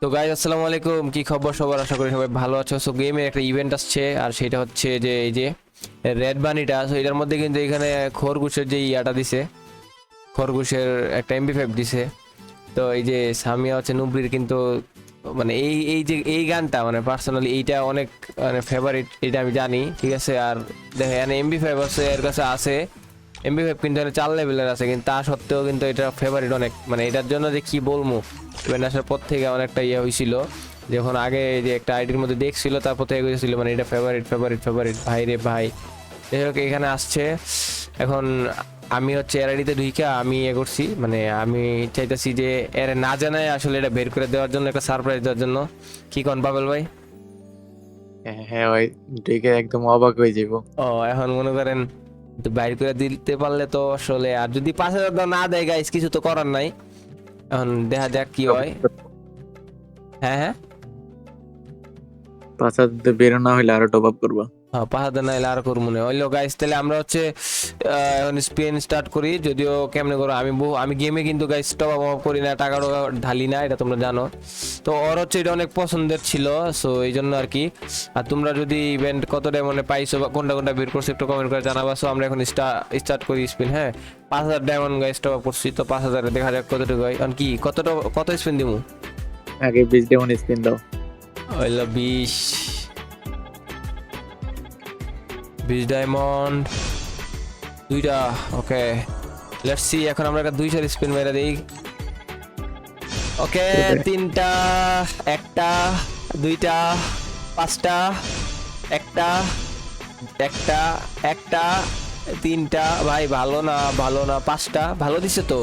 তো গাইজ আসসালামু আলাইকুম। কি খবর সবার? আশা করি সবাই ভালো আছো। সো গেমের একটা ইভেন্ট আসছে, আর সেটা হচ্ছে যে, এই যে রেড বানিটা সো এটার মধ্যে কিন্তু এখানে খরগোশের যে ইয়াটা দিছে, খরগোশের একটা এমবি ফাইভ দিছে। তো এই যে, সামিয়া হচ্ছে নুবরির কিন্তু মানে এই এই যে, এই গানটা মানে পার্সোনালি এইটা অনেক মানে ফেভারিট এটা আমি জানি, ঠিক আছে? আর দেখে এখানে এমবি ফাইভ আছে, এর কাছে আছে। এমবি ফাইভ কিন্তু এখানে চার লেভেলের আছে কিন্তু তা সত্ত্বেও কিন্তু এটা ফেভারিট অনেক। মানে এটার জন্য যে কি বলব ইভেন্ট আসার পর থেকে অনেকটা ইয়ে হয়েছিল যখন আগে যে একটা আইডির মধ্যে দেখছিল তারপর থেকে হয়েছিল মানে এটা ফেভারিট ফেভারিট ফেভারিট ভাই রে ভাই। যাই হোক এখানে আসছে। এখন আমি হচ্ছে এর আইডিতে ঢুইকা আমি ইয়ে করছি মানে আমি চাইতেছি যে এর না জানায় আসলে এটা বের করে দেওয়ার জন্য একটা সারপ্রাইজ দেওয়ার জন্য। কি কন বাবেল ভাই? হ্যাঁ হ্যাঁ ভাই দেখে একদম অবাক হয়ে যাব ও এখন মনে করেন বাইর করে দিতে পারলে তো আসলে, আর যদি পাঁচ হাজার না দেয় গাইস কিছু তো করার নাই। এখন দেখা যাক কি হয়। হ্যাঁ হ্যাঁ। পাঁচ হাজার বেরো না হইলে আরও টপ আপ করব। পাঁচ হাজার নাইলে আর করব না ওইলো গাইস তাহলে আমরা হচ্ছে এখন স্পেন স্টার্ট করি। যদিও কেমনে করো আমি বহু আমি গেমে কিন্তু গাইস টপ আপ করি না টাকা টাকা ঢালি না এটা তোমরা জানো। তো ওর হচ্ছে এটা অনেক পছন্দের ছিল সো এই জন্য আর কি। আর তোমরা যদি ইভেন্ট কত ডায়মন্ডে পাইছো বা কোনটা কোনটা বের করছ একটু কমেন্ট করে জানাবা। সো আমরা এখন স্টার্ট করি স্পিন হ্যাঁ? পাঁচ হাজার ডায়মন্ড গাইস টপ আপ করছি তো পাঁচ হাজারে দেখা যাক কতটুকু হয়। কি কতটা কত স্পিন দিমু? আগে বিশ ডেমন স্পিন দাও। হইল বিশ। বিশ ডায়মন্ড দুইটা ওকে। লেটস সি এখন আমরা একটা দুইশোর স্পিন মেরে দিই। ওকে তিনটা একটা দুইটা পাঁচটা একটা একটা একটা তিনটা। ভাই ভালো না ভালো না পাঁচটা। ভালো দিছে তো।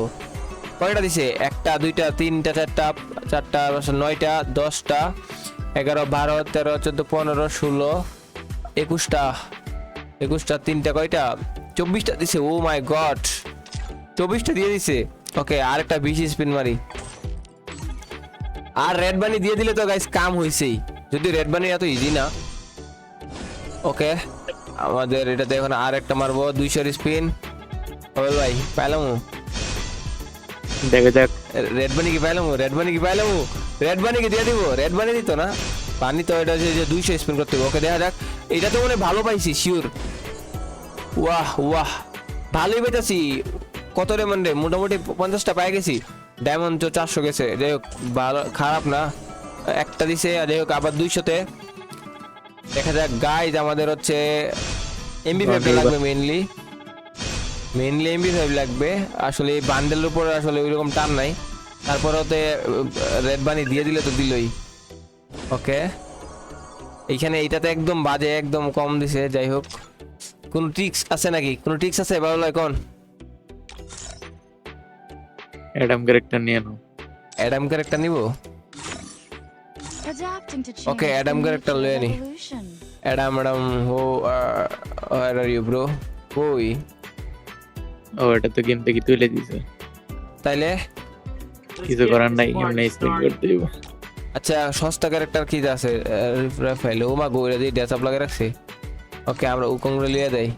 কয়টা দিছে? একটা দুইটা তিনটা চারটা চারটা নয়টা দশটা এগারো বারো তেরো চোদ্দ পনেরো ষোলো একুশটা। একুশটা তিনটা কয়টা? চব্বিশটা দিছে ও মাই গড চব্বিশটা দিয়ে দিছে। ওকে আর একটা বিশ স্পিন মারি। আর রেড বানি দিয়ে দিলে তো গাইস কাম হইছেই। যদি রেড বানি এত ইজি না। ওকে আমাদের এটাতে এখন আর একটা মারবো দুইশোর স্পিন হবে ভাই পাইলাম দেখা যাক। রেড বানি কি পাইলাম রেড বানি কি পাইলাম রেড বানি কি দিয়ে দিব? রেড বানি দিত না। পানি তো এটা যে দুইশো স্পিন করতে হবে। ওকে দেখা যাক। এটা তো মনে ভালো পাইছি শিওর ওয়াহ ওয়াহ। ভালোই পেতেছি কত রেমন রে? মোটামুটি পঞ্চাশটা পাই গেছি। ডায়মন্ড তো চারশো গেছে। যাই হোক ভালো খারাপ না। একটা দিছে আর যাই হোক আবার দুইশোতে। দেখা যাক গাইজ আমাদের হচ্ছে এমবি ফাইভ লাগবে mainly mainly M B five লাগবে। আসলে এই বান্ডেলের উপর আসলে ওইরকম টান নাই। তারপরে ওতে রেড বানি দিয়ে দিলে তো দিলই। ওকে এইখানে এইটাতে একদম বাজে একদম কম দিছে যাই হোক। কোন ট্রিক্স আছে নাকি? কোন ট্রিক্স আছে ভালো লাগে কোন? অ্যাডাম ক্যারেক্টার নিয়ে নাও। অ্যাডাম ক্যারেক্টার নিব? Okay, Adam character লয়ে নি। অ্যাডাম অ্যাডাম ও আর আর ইউ ব্রো কই ও এটা তো গেম থেকে তুলে দিছে। তাইলে? কিছু করার নাই এমনি স্পিন করতে দিব। আচ্ছা সস্তা ক্যারেক্টার কি আছে? রাফাইল ও মা গোরে দিয়ে ড্রেস আপ লাগিয়ে রাখছে। ওকে, আমরা উকংরে লিয়ে দেই।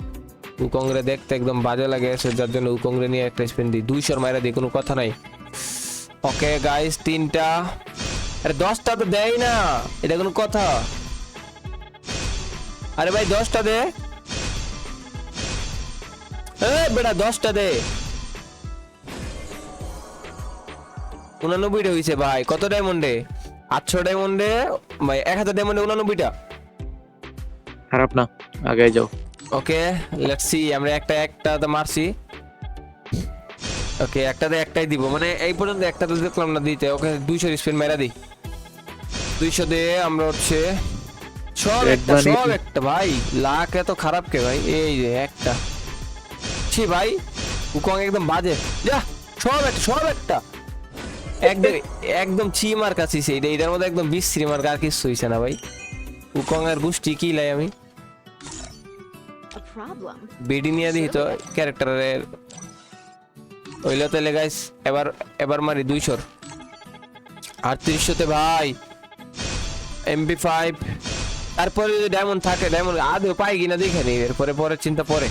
উকংরে দেখতে একদম বাজে লাগে যার জন্য উকংরে নিয়ে একটা স্পিন দিই। দুইশোর মাইরা দিই, কোনো কথা নাই। ওকে গাইস তিনটা। আরে, দশটা তো দেয় না, এটা কোনো কথা। আরে ভাই, দশটা দে। বেটা, দশটা দে। উনানব্বইটা হয়েছে ভাই, কত ডায়মন্ডে? আটশো ডায়মন্ডে, ভাই, এক হাজার ডায়মন্ডে উনানব্বইটা। খারাপ না। আগে যাও। ওকে লেটস সি আমরা একটা একটা তো মারছি। ওকে একটাতে একটাই দিব। মানে এই পর্যন্ত একটাতে দেখলাম না দিতে। ওকে দুইশো স্পিন মেরা দিই। দুইশো দিয়ে আমরা হচ্ছে সব একটা সব একটা। ভাই লাখ এত খারাপ কে ভাই? এই যে একটা। ছি ভাই উকং একদম বাজে। যা সব একটা সব একটা। একদম একদম ছি মার কাছে এটা এটার মধ্যে একদম বিশ্রী মার আর কিছু হইছে না ভাই। উকং এর গোষ্ঠী কি লাই আমি? বেডি নিয়ে দিই তো, ক্যারেক্টারের। ওইলো তাহলে গাইস, এবার এবার মারি দুইশোর। আটত্রিশশোতে ভাই এমপি ফাইভ তারপরে যদি ডায়মন্ড থাকে ডায়মন্ড আদৌ পাই কিনা দেখে নি এরপরে পরে চিন্তা পরে।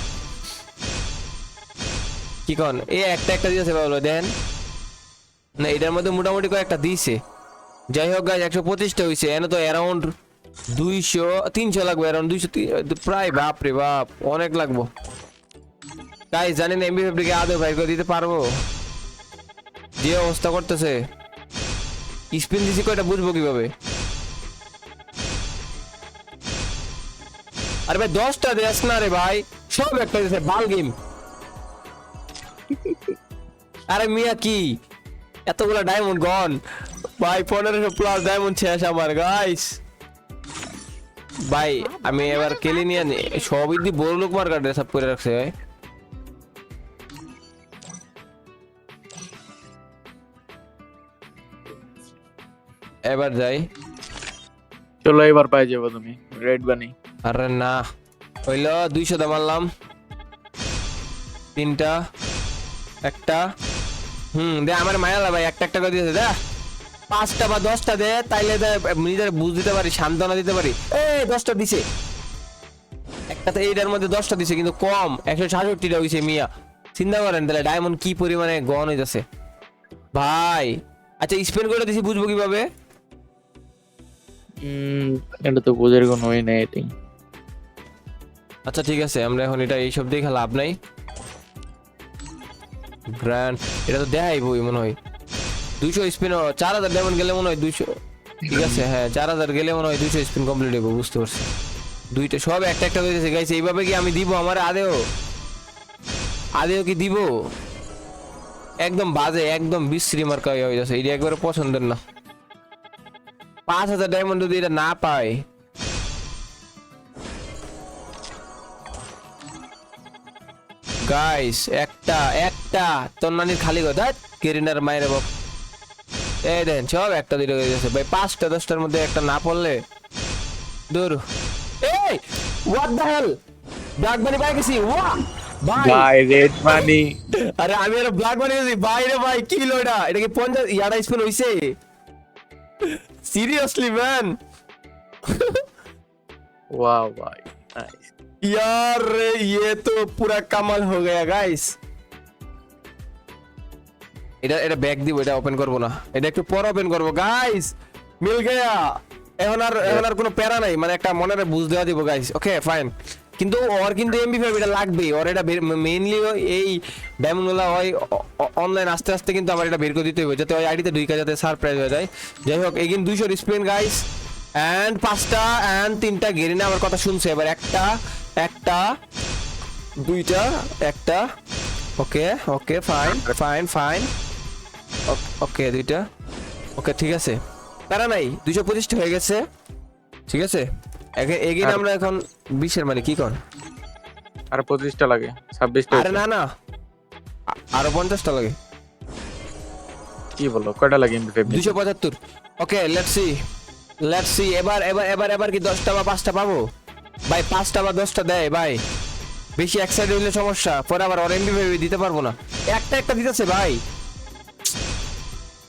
কি কন? এ একটা একটা দিয়েছে বাবলো দেন না, এটার মধ্যে মোটামুটি কয়েকটা দিয়েছে। যাই হোক গাছ একশো পঁচিশটা হয়েছে এনে তো অ্যারাউন্ড দুইশো, তিনশো লাগবে অ্যারাউন্ড দুইশো প্রায় বাপ রে বাপ, অনেক লাগবো। গাইস জানেন এমবি ফেব্রিকে আদৌ করে দিতে পারব? যে অবস্থা করতেছে। স্পিন দিছি কয়টা বুঝব কীভাবে? আরে ভাই, দশটা দেশ না রে ভাই, সব একটা দিছে, বাল গেম। আরে মিয়া কি? এতগুলা ডায়মন্ড গন ভাই, পনেরোশো প্লাস ডায়মন্ড শেষ আমার গাইস ভাই আমি এবার কেলে নিয়ে সবই দি বড় লোক মার্কা ড্রেস আপ করে রাখছে ভাই। এবার যাই। চলো এবার পাই যাব তুমি রেড বানি আরে না হইল দুইশো দা মারলাম। তিনটা একটা। হুম দে আমার মায়ালা ভাই একটা একটা করে দিয়েছে দে। পাঁচটা বা দশটা দেয় তাইলে নিজের বুঝ দিতে পারি সান্ত্বনা দিতে পারি। এ দশটা দিছে। একটা তো এইটার মধ্যে দশটা দিছে কিন্তু কম। একশো সাতষট্টিটা হয়েছে মিয়া। চিন্তা করেন তাহলে ডায়মন্ড কি পরিমাণে গন হইতেছে? ভাই আচ্ছা স্পেন করে দিছি বুঝব কীভাবে? এটা তো বোঝার কোনো ওই নেই এটি আচ্ছা ঠিক আছে আমরা এখন এটা এইসব দেখে লাভ নাই। গ্র্যান্ড এটা তো দেখাই বই মনে হয়। দুইশো স্পিন চার হাজার ডায়মন্ড গেলে মনে হয় দুইশো। ঠিক আছে হ্যাঁ চার হাজার গেলে মনে হয় দুইশো স্পিন কমপ্লিট হইব, বুঝতে পারছি। দুইটা, সব একটা একটা হয়েছে গাইছে এইভাবে কি আমি দিব আমার আদেও? আদেও কি দিব? একদম বাজে, একদম বিশ্রী মার্কা হয়ে যাচ্ছে, এটা একবারে পছন্দের না। পাঁচ হাজার ডায়মন্ড যদি এটা না পায়। গাইস একটা একটা তোর নানির খালি কথা কেরিনার মায়ের বাপ। এই দেন সব একটা দুটো হয়ে গেছে ভাই পাঁচটা দশটার মধ্যে একটা না পড়লে দূর এই what the hell black money পাই গেছি ওয়া ভাই ভাই রেড বানি আরে আমি আর ব্ল্যাক মানি গেছি ভাই রে ভাই কি হলো এটা এটা কি পঞ্চাশ ইয়ারা স্পেল হইছে সিরিয়াসলি ম্যান ওয়াও ভাই নাইস यार ये तो पूरा कमाल हो गया गाइस এটা এটা ব্যাগ দিব, এটা ওপেন করব না। এটা একটু পর ওপেন করব। গাইস মিল গয়া। এখন আর এখন আর কোনো প্যারা নাই। মানে একটা মনের বুঝ দেওয়া দিব গাইস ওকে ফাইন কিন্তু ওর কিন্তু এমবি ফাইভ এটা লাগবে ওর এটা মেইনলি এই ডায়মন্ডগুলো হয় অনলাইন আস্তে আস্তে কিন্তু আমার এটা বের করে দিতে হবে, যাতে ওই আইডিতে ঢুকে যাতে সারপ্রাইজ হয়ে যায়। যাই হোক এগিন দুইশো স্পেন গাইস অ্যান্ড পাঁচটা অ্যান্ড তিনটা গেরিনা আমার কথা শুনছে। এবার একটা একটা, দুইটা, একটা। Okay okay fine fine fine okay দুইটা। ওকে ঠিক আছে। তারা নাই দুইশো পঁচিশটা হয়ে গেছে। ঠিক আছে? আমরা এখন বিশের মানে কি কর? আর পঁচিশটা লাগে ছাব্বিশটা আরে না না। আরও পঞ্চাশটা লাগে। কি বলো কয়টা লাগে দুইশো পঁচাত্তর। Okay let's see let's see এবার এবার এবার এবার কি দশটা বা পাঁচটা পাবো? ভাই পাঁচটা বা দশটা দেয় ভাই। বেশি এক সাইড হইলে সমস্যা পরে আবার ভেবে দিতে পারব না। একটা একটা দিতেছে ভাই।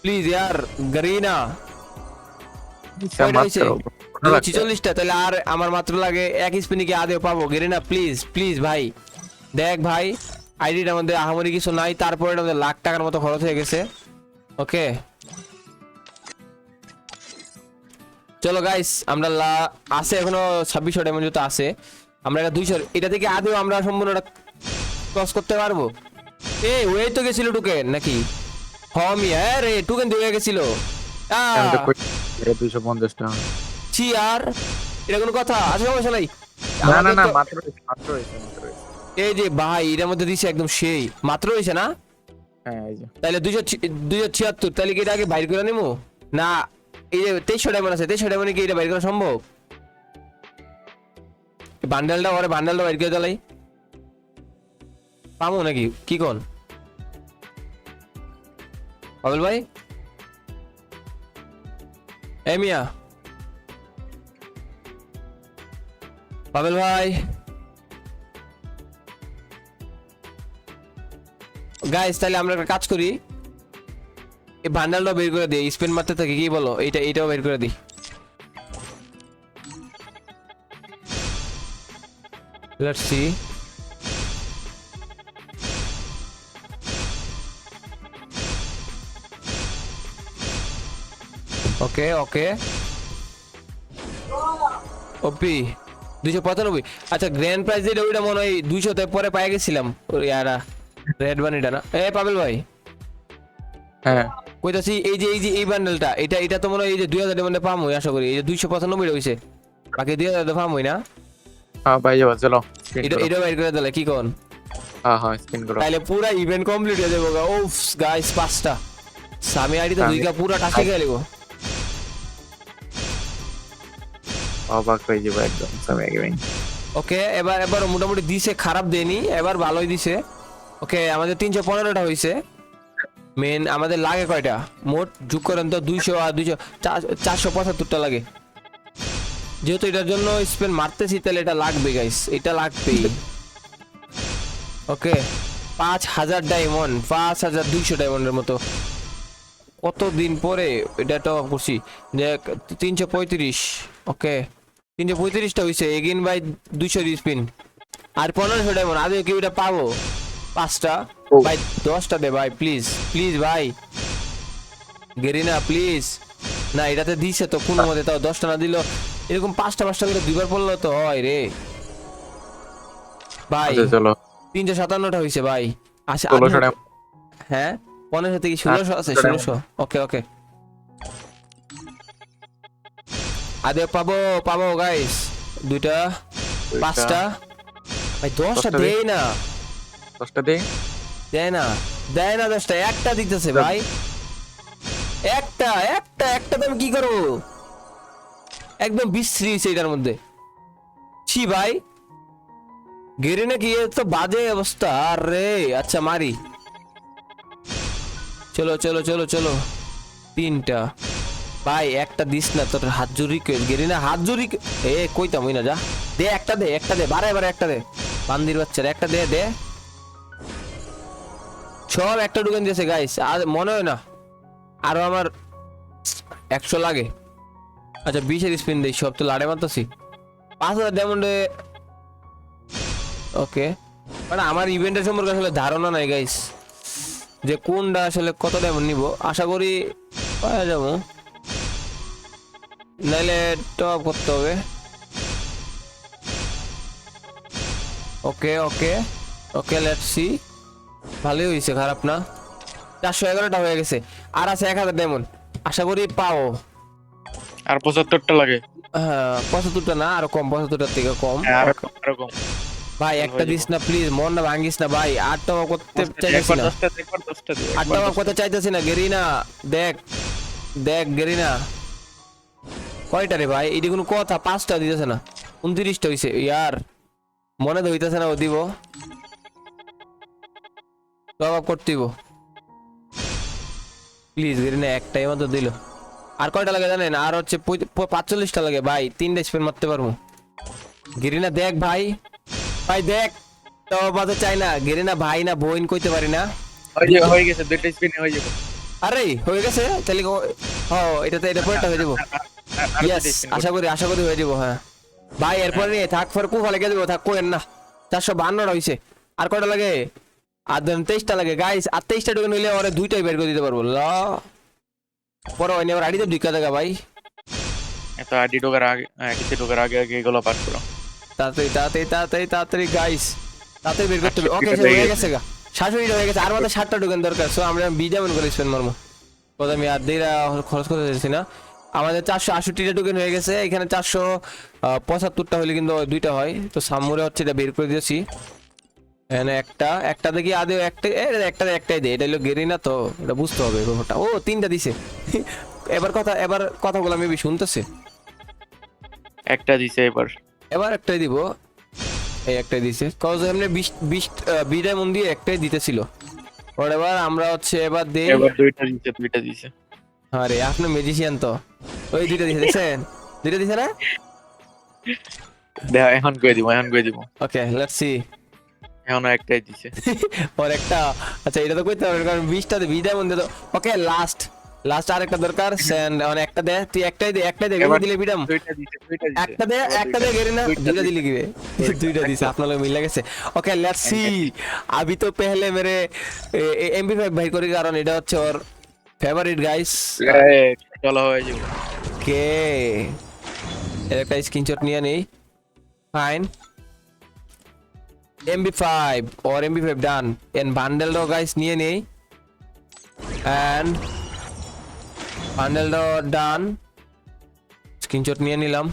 প্লিজ ইয়ার গরিনা। ছিচল্লিশটা তাহলে আর আমার মাত্র লাগে এক স্পিনে কি আদেও পাবো? গেরিনা প্লিজ প্লিজ ভাই। দেখ ভাই আইডিটার মধ্যে আহামরি কিছু নাই তারপরে মধ্যে লাখ টাকার মতো খরচ হয়ে গেছে। ওকে চলো গাইস আমরা লা- আছে এখনও ছাব্বিশশো ডায়মন্ড তো আছে। আমরা এটা দুইশো এটা থেকে আদেও আমরা সম্পূর্ণটা ক্রস করতে পারব? এ ওই তো গেছিল টুকেন নাকি? হমি রে টুকেন দিয়ে গেছিল। ছি আর? এটা কোনো কথা? আছে সমস্যা নাই। না না না মাত্র মাত্র এই যে ভাই মধ্যে দিছে একদম সেই। মাত্র হয়েছে না? হ্যাঁ তাহলে দুইশো দুইশো ছিয়াত্তর তাহলে কি এটা আগে বাইর করে নিবো না এই যে তেইশশো ডায়মন্ড আছে তেইশশো ডায়মন্ড কি এটা বাইর করা সম্ভব? বান্ডেলটা ওরে বান্ডেলটা বাইর করে দিলাই পাবো নাকি? কি কোন পাবেল ভাই? এ মিয়া। পাবেল ভাই। গাইস তাহলে আমরা একটা কাজ করি। এই বান্ডালটা বের করে দিই, স্পেন মারতে থাকে, কি বলো? এইটা এইটাও বের করে দিই। লেটস সি ওকে ওকে। ওপি দুইশো পঁচানব্বই। আচ্ছা গ্র্যান্ড প্রাইজ যেটা ওইটা মনে হয় দুইশোতে পরে পাই গেছিলাম। ওই ইয়ারা রেড বানিটা না। এ পাবেল ভাই। হ্যাঁ। কইতাছি এই যে এই যে এই বান্ডেলটা এটা এটা তো মনে হয় এই যে দুই হাজারের মধ্যে পাম আশা করি। এই যে দুইশো পঁচানব্বই হয়েছে বাকি দুই হাজার পাম না? হ্যাঁ পাই যাব চলো। এটা এটা বাইর করে দিলে কি কোন? হ্যাঁ হ্যাঁ স্পিন করো। তাইলে পুরা ইভেন্ট কমপ্লিট হয়ে যাব ওফ গাইস পাঁচটা। সামি আইডি তো দুইটা পুরা টাস্কে গেলে অবাক হয়ে যাব একদম সামনে গেমিং ওকে এবার এবার মোটামুটি দিছে, খারাপ দেয়নি, এবার ভালোই দিছে। ওকে আমাদের তিনশো পনেরোটা হয়েছে মেন আমাদের লাগে কয়টা? মোট, যোগ করেন তো দুইশো আর দুইশো চারশো পঁচাত্তরটা লাগে। যেহেতু এটার জন্য স্পেন মারতেছি, তাহলে এটা লাগবে গাইস এটা লাগবেই। ওকে পাঁচ হাজার ডায়মন্ড পাঁচ হাজার দুইশো ডায়মন্ডের মতো। কতদিন পরে, এটা তো করছি যে তিনশো পঁয়ত্রিশ ওকে তিনশো পঁয়ত্রিশটা হয়েছে এগিন বাই দুইশো স্পিন আর পনেরোশো ডায়মন্ড আদৌ কি ওটা পাবো? পাঁচটা ভাই দশটা দে ভাই প্লিজ প্লিজ ভাই। গেরিনা প্লিজ না এটাতে দিছে তো কোনো মতে তাও দশটা না দিল এরকম পাঁচটা পাঁচটা করে দুইবার পড়ল তো হয় রে। ভাই আচ্ছা তিনশো সাতান্নটা হয়েছে ভাই। আচ্ছা হ্যাঁ পনেরোশো থেকে ষোলোশো আছে ষোলোশো। ওকে ওকে। আদে পাবো পাবো গাইস দুইটা পাঁচটা। ভাই দশটা দেই। না। দশটা দিই। দেয় না। দেয় না দশটা একটা দিতেছে ভাই। একটা একটা একটা তো আমি কি করব? একদম বিশ্রী হয়েছে এটার মধ্যে। ছি ভাই। গেরে নাকি এ তো বাজে অবস্থা। আরে আচ্ছা মারি। চলো চলো চলো চলো। তিনটা। ভাই, একটা দিস না, তোর হাত জুরি গেলি না? হাত জুরি এ কইতাম ওই না, যা। দে, একটা দে একটা দে, বারে বারে, একটা দে। বান্দির বাচ্চার, একটা দে দে। সব একটা ঢুকেন দিয়েছে গাইস আর মনে হয় না, আরও আমার একশো লাগে। আচ্ছা বিশের স্পিন দিই, সব তো লাড়ে মারতেছি। পাঁচ হাজার ডায়মন্ডে ওকে। মানে আমার ইভেন্টের সম্পর্কে আসলে ধারণা নাই গাইস যে কোনটা আসলে কত ডায়মন্ড নিব, আশা করি পাওয়া যাব। নাইলে টপ করতে হবে। ওকে ওকে ওকে লেটস সি ভালোই হয়েছে খারাপ না। চারশো এগারোটা হয়ে গেছে। আর আছে এক হাজার ডায়মন্ড আশা করি পাও আর পঁচাত্তরটা লাগে। হ্যাঁ পঁচাত্তরটা না আরও কম পঁচাত্তরটার থেকে কম। হ্যাঁ, আরও কম, আরও কম। ভাই একটা দিস না প্লিজ মন না ভাঙ্গিস না ভাই। আটটা করতে চাইতেছি না। আটটা দশটা। করতে চাইতেছি না গেরিনা। দেখ দেখ গেরিনা। কয়টা রে ভাই? এটি কোনো কথা পাঁচটা দিতেছে না। উনত্রিশটা হইছে। ইয়ার মনে তো হইতেছে না ও দিব। জবাব করতে দিব। প্লিজ গেরিনা একটাই মতো দিল। আর কয়টা লাগে জানেন? আর হচ্ছে পাঁচচল্লিশটা লাগে। ভাই তিনটা স্পেন মারতে পারব। গেরিনা দেখ ভাই। ভাই দেখ। তো বাজে চাই না। গেরিনা ভাই না বোন কইতে পারি না। হয়ে গেছে। দুইটা স্পিন হয়ে যাবে। আরে হয়ে গেছে? তাহলে ও এটাতে এটা পরেরটা হয়ে যাব। আশা করি আশা করি হয়ে যাব হ্যাঁ। ভাই এরপরে নিয়ে থাক ফের কুফা লেগে যাব থাক কোয়েন না। চারশো বান্নটা হয়েছে আর কয়টা লাগে? আর ধরেন তেইশটা লাগে। গাইস আর তেইশটা নিলে ওরে দুইটাই বের করে দিতে পারব। ল। পরে ওই আবার আইডিতে ঢুকা দেখা ভাই। এত আইডি ঢোকার আগে আইডিতে ঢোকার আগে আগে এগুলো পার করো। তাড়াতাড়ি তাড়াতাড়ি তাড়াতাড়ি তাড়াতাড়ি গাইস তাড়াতাড়ি বের করতে হবে। ওকে হয়ে হয়ে গেছে গা। শাশুড়িটা হয়ে গেছে। আর মাত্র ষাটটা ঢুকেন দরকার সো আমরা বিজামন করে স্পেন্ড মারবো। কথা আমি আর দেরা খরচ করতে চাইছি না। আমাদের চারশো আষট্টিটা টোকেন হয়ে গেছে। এখানে চারশো পঁচাত্তরটা হলে কিন্তু দুইটা হয়। তো সামুরে হচ্ছে এটা বের করে দিয়েছি। এখানে একটা একটা দেখি আদে একটা একটা একটাই দে। এটা হলো গেরি না তো এটা বুঝতে হবে ব্যাপারটা। ও তিনটা দিছে। এবার কথা এবার কথাগুলো আমি শুনতেছি। একটা দিছে এবার। এবার একটাই দিব। এই একটাই দিছে। কজ এমনি বিশ বিশ বিশ ডায়মন্ড দিয়ে একটাই দিতেছিল। ওর এবার আমরা হচ্ছে এবার দেই। এবার দুইটা দিছে দুইটা দিছে। আরে আপনি ম্যাজিশিয়ান তো। ওই দুইটা দিছে দেখছেন? দুইটা দিছে না? দেখ এখন কই দিব এখন কই দিব? ওকে লেটস সি এখন একটাই দিছে। পর একটা। আচ্ছা এটা তো কইতে হবে কারণ 20টা দে 20 ডায়মন্ড তো ওকে লাস্ট লাস্ট আর একটা দরকার সেন মানে একটা দে। তুই একটাই দে একটাই দে গেরে দিলে বিডাম একটা দে একটা দে গেরে না দুইটা দিলে কিবে দুইটা দিছে আপনার লোক মিল গেছে ওকে লেটস সি আবি তো পহলে মেরে এমপি5 ভাই করি কারণ এটা হচ্ছে ওর ফেভারিট গাইস. চলো হয়ে যাবে কে এর একটা স্ক্রিনশট নিয়ে নেই fine MB five or M B five done and বান্ডেলটাও guys নিয়ে নেই অ্যান্ড বান্ডেলটাও ডান স্ক্রিনশট নিয়ে নিলাম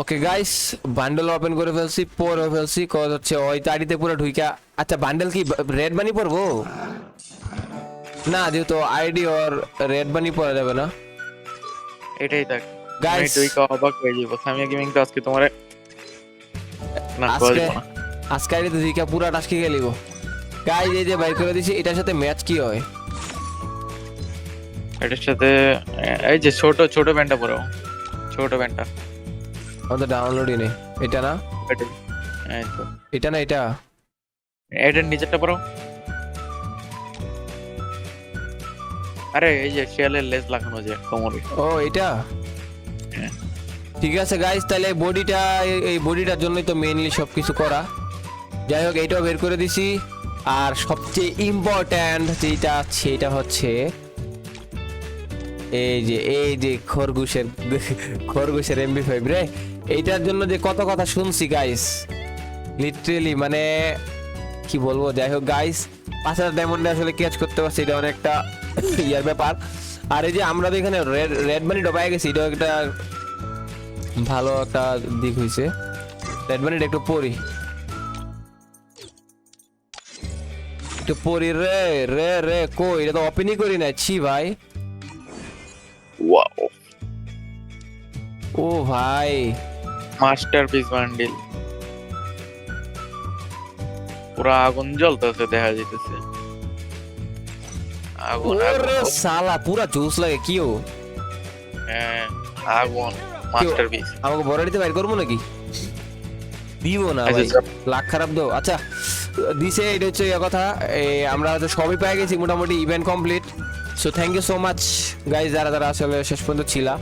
ওকে গাইস বান্ডেল ওপেন করে ফেলছি পরে ফেলছি কজ হচ্ছে ওই তাড়িতে পুরো ঢুইকা। আচ্ছা বান্ডেল কি রেড বানি পরবো? না যেহেতু আইডি ওর রেড বানি পরা যাবে না। এটাই থাক গাইস দুই কা অবাক হয়ে যাব। সামিয়া গেমিং তো আজকে তোমারে না আজকে আজকে আইডিতে দুইকা পুরা টাস্কি খেলিব গাইস এই যে বাইর করে দিছি এটার সাথে ম্যাচ কি হয়? এটার সাথে এই যে ছোট ছোট প্যান্টটা পরো ছোট প্যান্টটা আমাদের ডাউনলোডই নেই। এটা না। এটা না এটা? এটার নিচেরটা পরো আরে এই যে শিয়ালের লেজ লাগানো যে কোমরে। ও এটা? হ্যাঁ। ঠিক আছে গাইস তাহলে বডিটা এই বডিটার জন্যই তো মেইনলি সবকিছু করা। যাই হোক এইটাও বের করে দিছি। আর সবচেয়ে ইম্পর্ট্যান্ট যেটা সেটা হচ্ছে এই যে এই যে খরগোশের খরগোশের এমবি ফাইভ রে। এইটার জন্য যে কত কথা শুনছি গাইস লিটারেলি মানে কি বলব যাই হোক গাইস পাঁচ হাজার ডায়মন্ডে আসলে ক্যাচ করতে পারছি এটা অনেকটা ইয়ার ব্যাপার। আর এই যে আমরা তো এখানে রেড রেড মানি ডবাই গেছি এটাও একটা ভালো একটা দিক হয়েছে রেড মানিটা একটু পড়ি একটু পড়ি রে রে রে কই? এটা তো ওপেনই করি না ছি ভাই। ওয়াও ও ভাই। মাস্টারপিস বান্ডিল পুরা আগুন জ্বলতেছে দেখা যাইতেছে। আগুন ওরে পুরা জুস লাগে হ্যাঁ, আগুন মাস্টারপিস আমাকে বড় দিতে বাইর করব নাকি? দিব না আচ্ছা, ভাই। লাখ খারাপ দাও। আচ্ছা দিছে এটা হচ্ছে ইয়ে কথা। আমরা হয়তো সবই পেয়ে গেছি মোটামুটি event complete so thank you so much guys যারা যারা আসলে শেষ পর্যন্ত ছিলা।